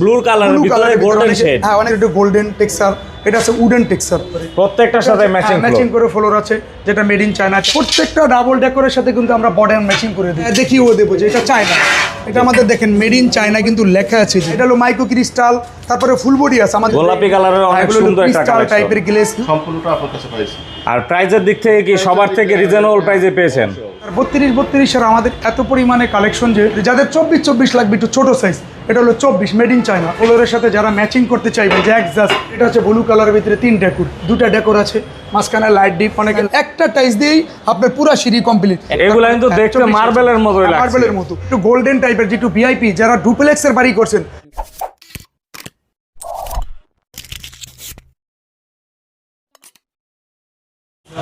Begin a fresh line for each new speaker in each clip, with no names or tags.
Blue কালারের
blue
ভিতরে golden shade
হ্যাঁ অনেক একটু গোল্ডেন টেক্সচার এটা আছে উডেন টেক্সচার
প্রত্যেকটার সাথে ম্যাচিং
ম্যাচিং করে ফ্লোর আছে যেটা মেড ইন চায়না প্রত্যেকটা ডাবল ডেকোরের সাথে কিন্তু আমরা বর্ডার ম্যাচিং করে দিই। দেখিও দেবো যে এটা চায়না এটা আমাদের দেখেন মেড ইন চায়না কিন্তু লেখা আছে যে এটা হলো মাইক্রো ক্রিস্টাল তারপরে ফুল বডি আছে আমাদের
গোলাপি কালারের অনেক সুন্দর একটা কালেকশন
টাইপের গ্লেস
সম্পূর্ণটা আপনার কাছে পাইছি।
আর প্রাইজের দিক থেকে কি সবার থেকে রিজনেবল প্রাইজে পেয়েছেন?
বত্রিশ বত্রিশের আমাদের এত পরিমাণে কালেকশন যে যাদের চব্বিশ চব্বিশ লাগবে একটু ছোট সাইজ এটা হলো চব্বিশ মেড ইন চায়না ওলোরের সাথে যারা ম্যাচিং করতে চাইবে জ্যাক একজাস্ট এটা হচ্ছে ব্লু কালারের ভিতরে তিন ডেকুর দুটা ডেকোর আছে মাঝখানে লাইট ডিপ অনেক একটা টাইস দিয়েই আপনার পুরা সিঁড়ি কমপ্লিট
এগুলো কিন্তু দেখতে মার্বেলের মতো
মার্বেলের মতো। একটু গোল্ডেন টাইপের যে একটু ভিআইপি যারা ডুপ্লেক্সের বাড়ি করছেন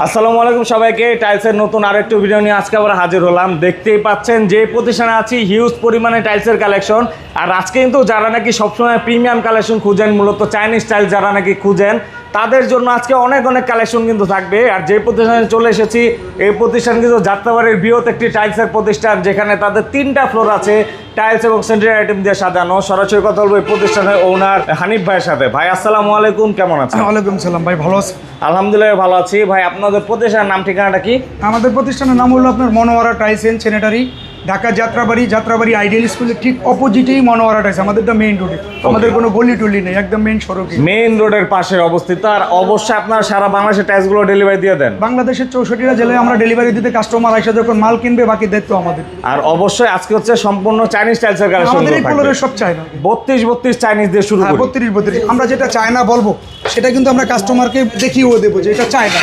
আসসালামু আলাইকুম সবাইকে। টাইলসের নতুন আরেকটু ভিডিও নিয়ে আজকে আবার হাজির হলাম। দেখতেই পাচ্ছেন যে প্রতিষ্ঠানে আছি হিউজ পরিমাণে টাইলসের কালেকশন আর আজকে কিন্তু যারা নাকি সবসময় প্রিমিয়াম কালেকশন খুঁজেন, মূলত চাইনিজ টাইল যারা নাকি খুঁজেন, তাদের জন্য আজকে অনেক অনেক কালেকশন কিন্তু থাকবে। আর যে প্রতিষ্ঠানে চলে এসেছি, এই প্রতিষ্ঠান কিন্তু যাত্রাবাড়ির বৃহৎ একটি টাইলসের প্রতিষ্ঠান, যেখানে তাদের তিনটা ফ্লোর আছে। টাইলস এবং সেন্টারি আইটেম দিয়ে সাজানো সরাসরি কথা বলব এই প্রতিষ্ঠানের ওনার হানিফ ভাইয়ের সাথে। ভাই আসসালামু আলাইকুম কেমন আছেন?
ওয়ালাইকুম সালাম ভাই ভালো আছেন?
আলহামদুলিল্লাহ ভালো আছি। ভাই আপনাদের প্রতিষ্ঠানের নাম ঠিকানাটা কি?
আমাদের প্রতিষ্ঠানের নাম হলো আপনার Monowara tiles and sanitary Dhaka Jatrabari Jatrabari ideal স্কুলের ঠিক অপোজিটেই মনোয়ারা টাইস আমাদেরটা মেইন রোডে আমাদের কোনো গলি টলি নেই একদম মেইন সড়কে।
মেইন রোডের পাশে অবস্থিত আর অবশ্যই আপনার সারা বাংলাদেশের টাইলসগুলো ডেলিভারি দিয়ে দেন।
বাংলাদেশের চৌষট্টিটা জেলায় আমরা ডেলিভারি দিতে কাস্টমার এসে যখন মাল কিনবে বাকি দায়িত্ব আমাদের।
আর অবশ্যই আজকে হচ্ছে সম্পূর্ণ চাইনিজ টাইলসের কালেকশন
আমাদের এই ফ্লোরের সব চায়না
বত্রিশ বত্রিশ চাইনিজ দিয়ে শুরু
হ্যাঁ
করি।
বত্রিশ বত্রিশ। আমরা যেটা চায়না বলব সেটা কিন্তু আমরা কাস্টমারকে দেখিয়েও দেবো যে এটা চায়না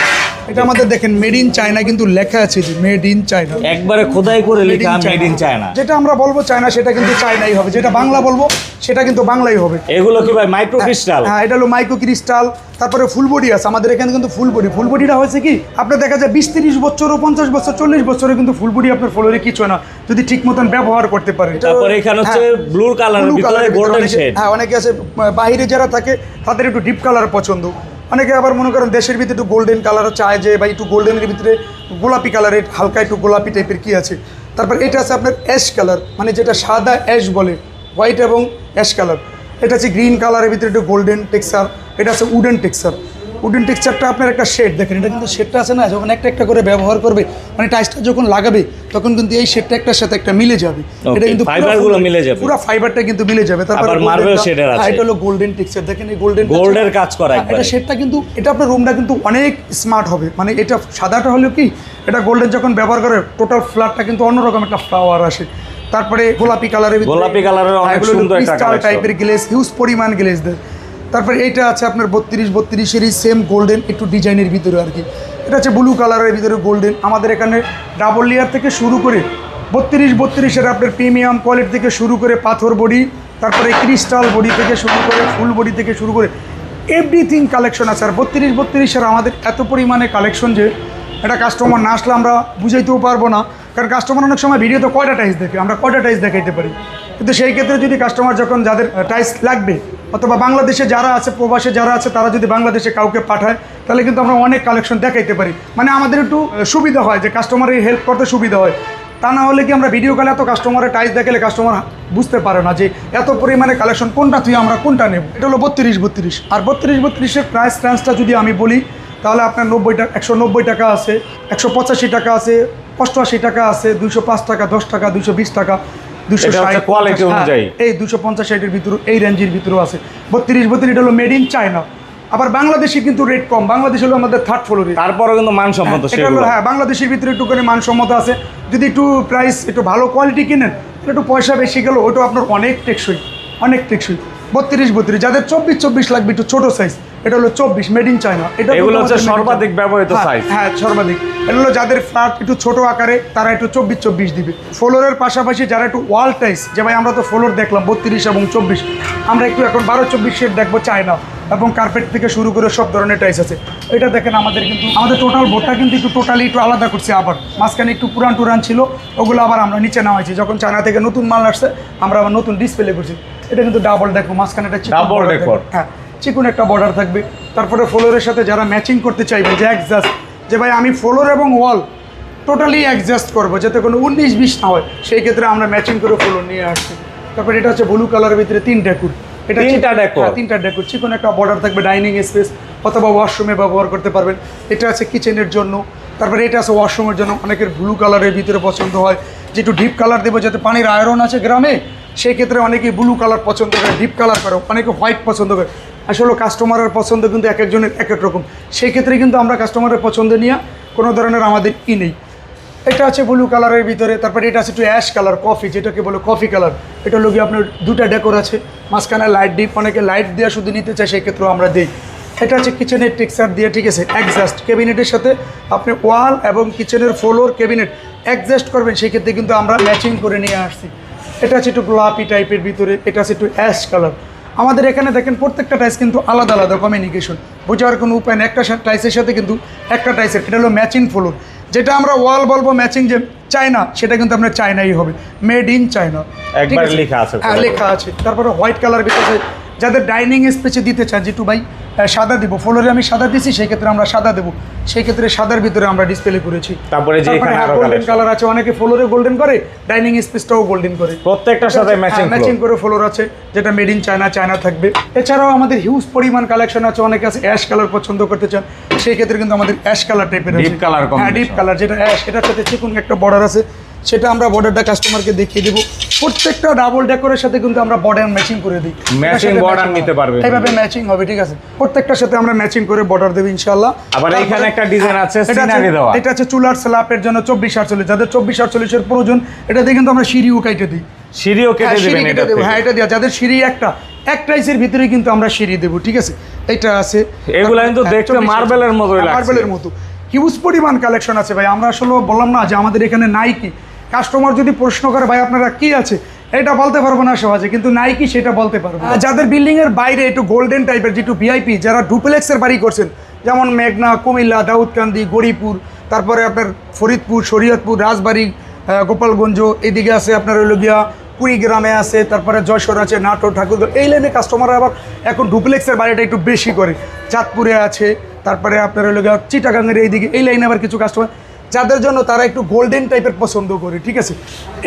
এটা আমাদের দেখেন মেড ইন চায়না কিন্তু লেখা আছে যে মেড ইন চায়না
একবারে খোদাই করে লেখা মেড ইন চায়না
যেটা আমরা বলব চায়না সেটা কিন্তু চায়নাই হবে। যেটা বাংলা বলব সেটা কিন্তু বাংলাই হবে।
এগুলো কি ভাই মাইক্রো ক্রিস্টাল
হ্যাঁ এটা হলো মাইক্রো ক্রিস্টাল তারপরে ফুল বডি আছে। আমাদের এখানে কিন্তু ফুল বডি ফুল বডিটা হয়েছে কি আপনার দেখা যায় বিশ তিরিশ বছর ও পঞ্চাশ বছর চল্লিশ বছরে কিন্তু ফুল বডি আপনার ফ্লোরে কিছু না। যদি ঠিক মতন ব্যবহার করতে পারে
তারপরে এখানে হচ্ছে ব্লু কালারের
ব্লু
ভিতরে গোল্ডেন শেড
হ্যাঁ অনেকে আছে বাইরে যারা থাকে তাদের একটু ডিপ কালার পছন্দ। অনেকে আবার মনে করেন দেশের ভিতরে একটু গোল্ডেন কালার চায় যে বা একটু গোল্ডেনের ভিতরে গোলাপি কালারের হালকা একটু গোলাপি টাইপের কী আছে? তারপর এটা আছে আপনার অ্যাশ কালার মানে যেটা সাদা অ্যাশ বলে হোয়াইট এবং অ্যাশ কালার এটা আছে গ্রিন কালারের ভিতরে একটু গোল্ডেন টেক্সার এটা আছে উডেন টেক্সচার উডেন টেক্সচারটা আপনার একটা শেড দেখেন এটা কিন্তু শেডটা আছে না যখন একটা একটা করে ব্যবহার করবে মানে টাইসটা যখন লাগাবে তখন কিন্তু এই শেডটা একটার সাথে একটা মিলে যাবে।
Okay, fiber গুলো মিলে যাবে।
পুরো ফাইবারটা কিন্তু মিলে যাবে। তারপর
marble shade আছে।
এটা হলো গোল্ডেন টেক্সচার দেখেন এই গোল্ডেন
গোল্ডের কাজ করা একবারে।
এটা শেডটা কিন্তু এটা আপনার রুমটা কিন্তু অনেক স্মার্ট হবে। মানে এটা সাদাটা হলো কি এটা গোল্ডেন যখন ব্যবহার করে টোটাল ফ্ল্যাটটা কিন্তু অন্যরকম একটা ফ্লাওয়ার আসে। তারপরে গোলাপি কালারের
গোলাপি কালারের অনেক সুন্দর একটা
টাইপের গ্লেস হিউজ পরিমাণ গ্লেস দেয়। তারপরে এইটা আছে আপনার বত্রিশ, বত্রিশেরই সেম গোল্ডেন একটু ডিজাইনের ভিতরে আর কি। এটা হচ্ছে ব্লু কালারের ভিতরে গোল্ডেন আমাদের এখানে ডাবল লেয়ার থেকে শুরু করে বত্রিশ, বত্রিশের আপনার প্রিমিয়াম কোয়ালিটি থেকে শুরু করে পাথর বডি, তারপরে ক্রিস্টাল বডি থেকে শুরু করে ফুল বডি থেকে শুরু করে এভরিথিং কালেকশন আছে। আর বত্রিশ, বত্রিশের আমাদের এত পরিমাণে কালেকশন যে এটা কাস্টমার না আসলে আমরা বুঝাইতেও পারব না। কারণ কাস্টমার অনেক সময় ভিডিওতে কয়টা টাইস দেখে, আমরা কয়টা টাইস দেখাইতে পারি। কিন্তু সেই ক্ষেত্রে যদি কাস্টমার যখন যাদের টাইস লাগবে অথবা বাংলাদেশে যারা আছে, প্রবাসে যারা আছে, তারা যদি বাংলাদেশে কাউকে পাঠায়, তাহলে কিন্তু আমরা অনেক কালেকশন দেখাইতে পারি। মানে আমাদের একটু সুবিধা হয় যে কাস্টমারের হেল্প করতে সুবিধা হয়। তা না হলে কি আমরা ভিডিও কলে এত কাস্টমারের টাইস দেখালে কাস্টমার বুঝতে পারে না যে এত পরিমাণে কালেকশন কোনটা তুই আমরা কোনটা নেব? এটা হলো বত্রিশ বত্রিশ। আর বত্রিশ বত্রিশের প্রাইস রেঞ্জটা যদি আমি বলি, তাহলে আপনার নব্বই টাকা, একশো নব্বই টাকা আছে, একশো পঁচাশি টাকা আছে, অষ্টআশি টাকা আছে দুশো পাঁচ টাকা, দশ টাকা দুশো বিশ টাকা। দুশো
এটা অনুযায়ী।
এই দুশো পঞ্চাশ ষাটের ভিতরে এই রেঞ্জের ভিতরেও আছে। বত্রিশ এটা হলো মেড ইন চায়না আবার বাংলাদেশে কিন্তু রেট কম। বাংলাদেশ হলো আমাদের থার্ড ফ্লোরে
কিন্তু মানসম্মত
হলো হ্যাঁ বাংলাদেশের ভিতরে একটুখানি মানসম্মত আছে। যদি একটু প্রাইস একটু ভালো কোয়ালিটি কিনেন একটু পয়সা বেশি গেল ওটা আপনার অনেক টেকসই অনেক টেকসই। বত্রিশ বত্রিশ যাদের চব্বিশ চব্বিশ লাগবে একটু ছোটো সাইজ এটা হলো চব্বিশ মেড ইন চায়না এটা
এগুলো হচ্ছে সর্বাধিক ব্যবহৃত
হ্যাঁ,
সাইজ
হ্যাঁ সর্বাধিক। এটা হলো যাদের ফ্ল্যাট একটু ছোট আকারে তারা একটু চব্বিশ চব্বিশ দিবে। ফ্লোরের পাশাপাশি যারা একটু ওয়াল টাইস যে ভাই আমরা তো ফ্লোর দেখলাম বত্রিশ এবং চব্বিশ। আমরা একটু এখন বারো চব্বিশ শেড দেখব চায়না এবং কার্পেট থেকে শুরু করে সব ধরনের টাইস আছে। এটা দেখেন আমাদের কিন্তু আমাদের টোটাল বোর্ডটা কিন্তু একটু টোটালি একটু আলাদা করছে আবার। মাঝখানে একটু পুরান টুরান ছিল ওগুলো আবার আমরা নিচে নামাইছি যখন চায়না থেকে নতুন মাল আসছে আমরা আবার নতুন ডিসপ্লে করছি। এটা কিন্তু ডাবল দেখো মাঝখানে একটা। থাকবে। হ্যাঁ। চিকুন একটা বর্ডার থাকবে। তারপরে ফ্লোরের সাথে যারা ম্যাচিং করতে চাইবে যে অ্যাডজাস্ট যে ভাই আমি ফ্লোর এবং ওয়াল টোটালি অ্যাডজাস্ট করব যাতে কোনো উনিশ বিশ না হয় সেই ক্ষেত্রে আমরা ম্যাচিং করে ফ্লোর নিয়ে আসছি। তারপরে এটা হচ্ছে ব্লু কালারের ভিতরে তিন ডেকুর এটা
তিনটা decor?
হ্যাঁ, তিনটা ডেকোর চিকন একটা বর্ডার থাকবে ডাইনিং স্পেস অথবা ওয়াশরুমে ব্যবহার করতে পারবেন। এটা আছে কিচেনের জন্য। তারপরে এটা আছে ওয়াশরুমের জন্য। অনেকের ব্লু কালারের ভিতরে পছন্দ হয়। যে একটু ডিপ কালার দেবো যাতে পানির আয়রন আছে গ্রামে সেই ক্ষেত্রে অনেকে ব্লু কালার পছন্দ করে ডিপ কালার করে। অনেকে হোয়াইট পছন্দ করে। আসলে কাস্টমারের পছন্দ কিন্তু এক একজনের এক এক রকম সেই ক্ষেত্রে কিন্তু আমরা কাস্টমারের পছন্দ নিয়ে কোনো ধরনের আমাদের ই নেই। এটা আছে ব্লু কালারের ভিতরে, তারপরে এটা আছে একটু অ্যাশ কালার কফি যেটাকে বলে কফি কালার এটা গিয়ে আপনার দুটা ডেকোর আছে, মাঝখানে লাইট ডিপ অনেকে লাইট দেওয়া শুধু নিতে চায় সেক্ষেত্রেও আমরা দিই। এটা আছে কিচেনের টেক্সচার দিয়ে, ঠিক আছে? অ্যাডজাস্ট ক্যাবিনেটের সাথে আপনি ওয়াল এবং কিচেনের ফ্লোর ক্যাবিনেট অ্যাডজাস্ট করবেন সেই ক্ষেত্রে কিন্তু আমরা ম্যাচিং করে নিয়ে আসছি। এটা আছে একটু গোলাপি টাইপের ভিতরে, এটা আছে একটু অ্যাশ কালার আমাদের এখানে দেখেন প্রত্যেকটা টাইস কিন্তু আলাদা আলাদা কমিউনিকেশন বোঝার কোনো উপায় নেই একটা টাইসের সাথে কিন্তু একটা টাইসের এটা হলো ম্যাচিং ফ্লোর যেটা আমরা ওয়াল বলব ম্যাচিং যে চায়না সেটা কিন্তু আমরা চায়নাই হবে। মেড ইন চায়না
লেখা আছে
হ্যাঁ লেখা আছে। তারপরে হোয়াইট কালার ভিতরে যাদের ডাইনিং স্পেসে দিতে চান জিটু ভাই সাদা দিব। ফ্লোরে আমি সাদা দিছি সেই ক্ষেত্রে আমরা সাদা দেবো। সেই ক্ষেত্রে সাদার ভিতরে আমরা ডিসপ্লে করেছি।
তারপরে যে এখানে আরও
গোল্ডেন কালার আছে অনেকে ফ্লোরে গোল্ডেন করে ডাইনিং স্পেসটাও গোল্ডেন করে।
প্রত্যেকটার সাথে ম্যাচিং
ম্যাচিং করে ফ্লোর আছে যেটা মেড ইন চায়না চায়না থাকবে। এছাড়াও আমাদের হিউজ পরিমাণ কালেকশন আছে অনেকে আছে অ্যাশ কালার পছন্দ করতে চান সেই ক্ষেত্রে কিন্তু আমাদের অ্যাশ কালার টাইপের আছে
Deep color
হ্যাঁ ডিপ কালার যেটা অ্যাশ এটার সাথে চিকুন একটা বর্ডার আছে। সেটা আমরা বর্ডারটা কাস্টমারকে দেখিয়ে দেবো। প্রত্যেকটা ডাবল ডেকোরের সাথে কিন্তু আমরা বর্ডার ম্যাচিং করে দিই।
Border
matching
নিতে
হবে।
পারবেন।
এইভাবে ম্যাচিং হবে ঠিক আছে? প্রত্যেকটার সাথে আমরা ম্যাচিং করে বর্ডার দেবো ইনশাল্লাহ
আবার এইখানে একটা ডিজাইন আছে সিনারি দেওয়া।
এটা আছে চুলার স্ল্যাপের জন্য চব্বিশ আটচল্লিশ। যাদের চব্বিশ আটচল্লিশের প্রয়োজন এটা দিয়ে কিন্তু আমরা সিঁড়িও কাইটে দিই।
সিঁড়িও কেটে
হ্যাঁ,
দিবেন এটা
কেটে দেবো। হ্যাঁ এটা দেওয়া যাদের সিঁড়ি একটা এক টাইসের ভিতরে কিন্তু আমরা সিঁড়ি দেবো ঠিক আছে? এটা আছে।
এগুলা কিন্তু দেখতে মার্বেলের লাগছে।
মার্বেলের মতো। হিউজ পরিমাণ কালেকশন আছে ভাই। আমরা আসলে বললাম না যে আমাদের এখানে নাই কি কাস্টমার যদি প্রশ্ন করে ভাই আপনারা কি আছে? এটা বলতে পারব না সহজে কিন্তু নাই কি সেটা বলতে পারব। আর যাদের বিল্ডিং এর বাইরে একটু গোল্ডেন টাইপের যেটু ভিআইপি যারা ডুপ্লেক্সের বাড়ি করছেন যেমন মেঘনা কুমিল্লা দাউদকান্দি গরিপুর তারপরে আপনার ফরিদপুর শরীয়তপুর রাজবাড়ি গোপালগঞ্জ এদিকে আছে আপনার হইল গিয়া কুড়িগ্রামে আছে তারপরে যশোর আছে নাটোর ঠাকুরগাঁও এই লাইনে কাস্টমার আবার এখন ডুপ্লেক্সের বাড়িটা একটু বেশি করে। চাঁদপুরে আছে তারপরে আপনার হলো গিয়া এই এইদিকে, এই লাইনে আবার কিছু কাস্টমার যাদের জন্য তারা একটু গোল্ডেন টাইপের পছন্দ করে, ঠিক আছে?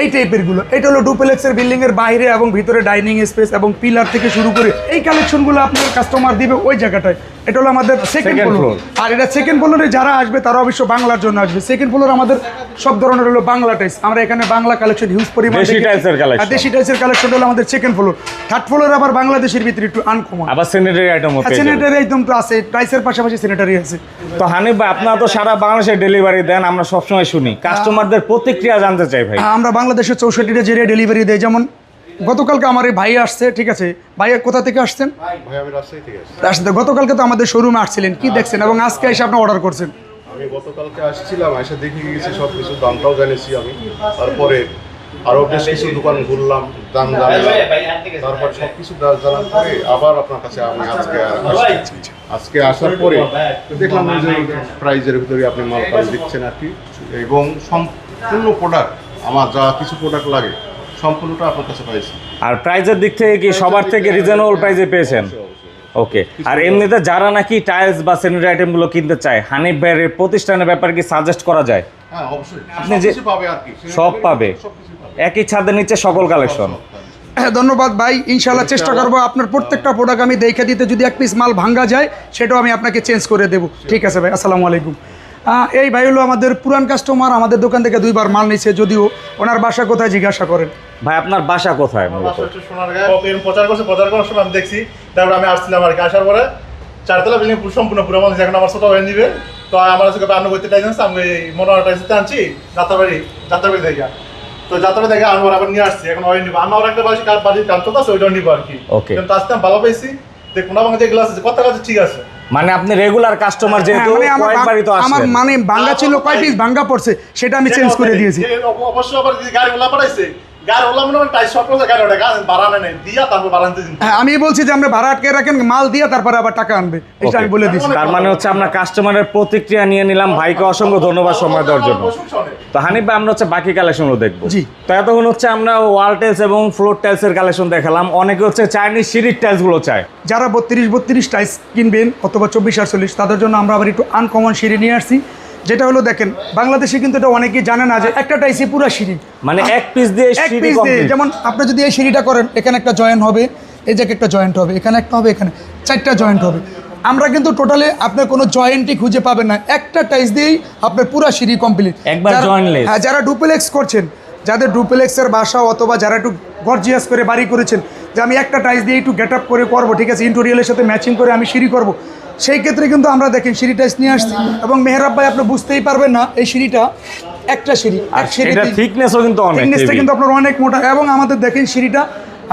এই টাইপেরগুলো। এটা হলো ডুপ্লেক্সের বিল্ডিংয়ের বাইরে এবং ভিতরে ডাইনিং স্পেস এবং পিলার থেকে শুরু করে এই কালেকশনগুলো আপনার কাস্টমার দিবে ওই জায়গাটায়। এটা হলো আমাদের সেকেন্ড ফ্লোর আর এটা সেকেন্ড ফ্লোরে যারা আসবে তারা অবশ্য বাংলার জন্য আসবে। সেকেন্ড ফ্লোর আমাদের সব ধরনের হলো বাংলা টাইস আমরা এখানে বাংলা কালেকশন হিউজ পরিমাণ
দেশি টাইলসের
কালেকশন হলো আমাদের সেকেন্ড ফ্লোর থার্ড ফ্লোর আবার বাংলাদেশের ভিতরে একটু আনকমন
আবার স্যানিটারি আইটেম।
স্যানিটারি একদম তো আছে। টাইসের পাশাপাশি স্যানিটারি আছে।
তো হানিফ ভাই আপনারা তো সারা বাংলাদেশে ডেলিভারি দেন আমরা সবসময় শুনি। কাস্টমারদের প্রতিক্রিয়া জানতে চাই ভাই।
আমরা বাংলাদেশের চৌষট্টিটা জেরিয়া ডেলিভারি দেয় যেমন গতকালকে আমার এই ভাই আসছে ঠিক আছে? ভাইয়া কোথা থেকে আসছেন?
ভাই আসছে।
গতকালকে তো আমাদের শোরুমে আসছিলেন কি দেখছেন? এবং আজকে এসে আপনি অর্ডার করছেন?
আমি গতকালকে আসছিলাম এসে দেখে গেছি সব কিছু দামটাও জেনেছি আমি। তারপরে আরও বেশ কিছু দোকান ঘুরলাম দাম জানলাম। তারপর সব কিছু জানার পরে আবার আপনার কাছে আমি আজকে। আজকে আসার পরে দেখলাম যে প্রাইজের ভিতরে আপনি মাল টাল দিচ্ছেন আর কি। এবং সম্পূর্ণ প্রোডাক্ট আমার যা কিছু প্রোডাক্ট লাগে সম্পূর্ণটা আপনার কাছে পাইছি।
আর প্রাইজের দিক থেকে কি সবার থেকে রিজনেবল প্রাইসে পেয়েছেন? ওকে আর এমনিতে যারা নাকি টাইলস বা স্যানিটারি আইটেমগুলো কিনতে চায় হানিফ ভাইয়ের প্রতিষ্ঠানের ব্যাপারে কি সাজেস্ট করা যায়?
হ্যাঁ অবশ্যই।
আপনি যে-
কিছু পাবে আর কি।
সব পাবে। একই ছাদের নিচে সকল কালেকশন
হ্যাঁ ধন্যবাদ ভাই। ইনশাল্লাহ চেষ্টা করব আপনার প্রত্যেকটা প্রোডাক্ট আমি দেখে দিতে। যদি এক পিস মাল ভাঙ্গা যায় সেটাও আমি আপনাকে চেঞ্জ করে দেবো। ঠিক আছে ভাই আসসালামু আলাইকুম। এই ভাই হলো আমাদের পুরান কাস্টমার আমাদের দোকান থেকে দুইবার মাল নিচ্ছে যদিও ওনার বাসা কোথায় জিজ্ঞাসা করেন।
ভাই আপনার বাসা কোথায়
বাসা
প্রচার করছে প্রচার করার সময় আমি দেখছি তারপরে আমি আসছিলাম আর কি। আসার পরে চারতলা বিল্ডিং সম্পূর্ণ পুরো মানুষ এখন আমার ছোট হয়ে নিবে। তো আমার কাছে আপনি করতে টাইছেন আমি মনোহর টাইসিতে আনছি যাত্রাবাড়ি যাত্রাবাড়ি থেকে তো যাত্রাবাড়ি থেকে আমি আবার নিয়ে আসছি এখন ওই নিবো। আমার একটা বাড়ি কার বাড়ির কাজ চলতেছে ওইটাও নিবো আর কি।
Okay.
কিন্তু আসতে আমি ভালো পেয়েছি যে কোনো আমাকে যেগুলো আছে কথা কথা ঠিক আছে।
মানে আপনি রেগুলার কাস্টমার যেহেতু
হ্যাঁ, মানে আমার
কয়েকবারই তো
আমার মানে ভাঙ্গা ছিল কয় পিস ভাঙ্গা পড়ছে সেটা আমি চেঞ্জ করে দিয়েছি।
অবশ্য আবার গাড়িগুলো পাঠাইছে। হয়
আমি বলছি যে আপনি ভাড়া আটকে রাখেন মাল দিয়ে তারপরে আবার টাকা আনবে এটা আমি বলে দিয়েছি
তার মানে হচ্ছে আমরা কাস্টমারের প্রতিক্রিয়া নিয়ে নিলাম ভাইকে অসংখ্য ধন্যবাদ সময় দেওয়ার জন্য। তো হানিফ ভাই আমরা হচ্ছে বাকি কালেকশনগুলো দেখব।
জি।
তো এতক্ষণ হচ্ছে আমরা ওয়াল টাইলস এবং ফ্লোর টাইলসের কালেকশন দেখালাম। অনেকে হচ্ছে চাইনিজ সিঁড়ির টাইলসগুলো চায়।
যারা বত্রিশ বত্রিশ টাইস কিনবেন অথবা চব্বিশ আটচল্লিশ তাদের জন্য আমরা আবার একটু আনকমন সিঁড়ি নিয়ে আসছি। যেটা হলো দেখেন বাংলাদেশে কিন্তু এটা অনেকেই জানে না যে একটা টাইসে পুরো সিঁড়ি।
মানে এক পিস দিয়ে
এক পিস দিয়ে যেমন আপনি যদি এই সিঁড়িটা করেন এখানে একটা জয়েন্ট হবে এই জায়গায় একটা জয়েন্ট হবে এখানে একটা হবে এখানে চারটা জয়েন্ট হবে। আমরা কিন্তু টোটালে আপনার কোনো জয়েন্টই খুঁজে পাবেন না। একটা টাইস দিয়েই আপনার পুরো সিঁড়ি কমপ্লিট
একবার jointless।
হ্যাঁ যারা ডুপ্লেক্স করছেন যাদের ডুপ্লেক্সের বাসা অথবা যারা একটু গর্জিয়াস করে বাড়ি করেছেন যে আমি একটা টাইস দিয়ে একটু গেট আপ করে করব ঠিক আছে? ইন্টোরিয়ালের সাথে ম্যাচিং করে আমি সিঁড়ি করব। সেই ক্ষেত্রে কিন্তু আমরা দেখেন সিঁড়ি টাইস নিয়ে আসছি। এবং মেহরাব ভাই আপনি বুঝতেই পারবেন না এই সিঁড়িটা একটা সিঁড়ি
আর
এক সিঁড়ি
থিকনেসও কিন্তু অনেক
থিকনেসটা কিন্তু আপনার অনেক মোটা। এবং আমাদের দেখেন সিঁড়িটা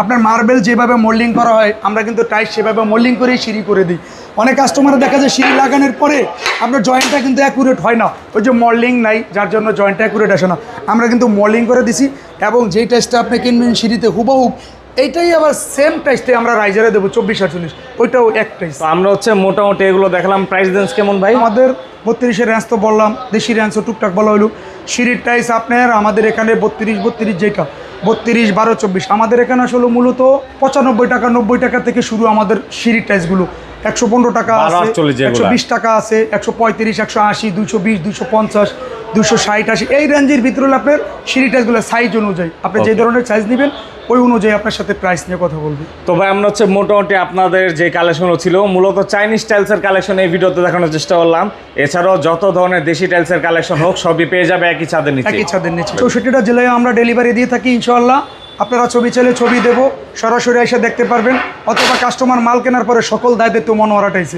আপনার মার্বেল যেভাবে মোল্ডিং করা হয় আমরা কিন্তু টাইট সেভাবে মোল্ডিং করেই সিঁড়ি করে দিই। অনেক কাস্টমার দেখা যায় সিঁড়ি লাগানোর পরে আপনার জয়েন্টটা কিন্তু অ্যাকুরেট হয় না। ওই যে মোল্ডিং নাই যার জন্য জয়েন্টটা অ্যাকুরেট আসে না। আমরা কিন্তু মোল্ডিং করে দিছি এবং যেই টাইসটা আপনি কিনবেন সিঁড়িতে হুবহুব এইটাই আবার সেম টাইসটাই আমরা রাইজারে দেবো চব্বিশ আটচল্লিশ। ওইটাও এক
তো আমরা হচ্ছে মোটামুটি এগুলো দেখলাম। প্রাইস রেঞ্জ কেমন ভাই?
আমাদের বত্রিশের র্যাঞ্চ তো বললাম দেশি র্যাঞ্চও টুকটাক বলা হলো সিঁড়ির টাইস আপনার আমাদের এখানে বত্রিশ বত্রিশ যেটা বত্রিশ বারো চব্বিশ। আমাদের এখানে আসলে মূলত পঁচানব্বই টাকা নব্বই টাকা থেকে শুরু আমাদের সিঁড়ির টাইসগুলো একশো পনেরো টাকা আছে একশো বিশ টাকা আছে একশো পঁয়ত্রিশ একশো আশি দুশো বিশ দুশো পঞ্চাশ। দুশো ষাট আশি। এই রেঞ্জের ভিতরে হলে আপনার সিঁড়ি টাইসগুলো সাইজ অনুযায়ী। আপনি যে ধরনের সাইজ নেবেন ওই অনুযায়ী আপনার সাথে প্রাইস নিয়ে কথা বলব।
তো ভাই আমরা হচ্ছে মোটামুটি আপনাদের যে কালেকশনগুলো ছিল মূলত চাইনিজ টাইলসের কালেকশন এই ভিডিওতে দেখানোর চেষ্টা করলাম। এছাড়াও যত ধরনের দেশি টাইলসের কালেকশন হোক সবই পেয়ে যাবে একই ছাদের নিচে।
একই ছাদের নিচে। চৌষট্টিটা জেলায় আমরা ডেলিভারি দিয়ে থাকি ইনশাল্লাহ আপনারা ছবি চাইলে ছবি দেবো সরাসরি এসে দেখতে পারবেন। অথবা কাস্টমার মাল কেনার পরে সকল দায় দায়িত্ব মনোয়ারাটাইছে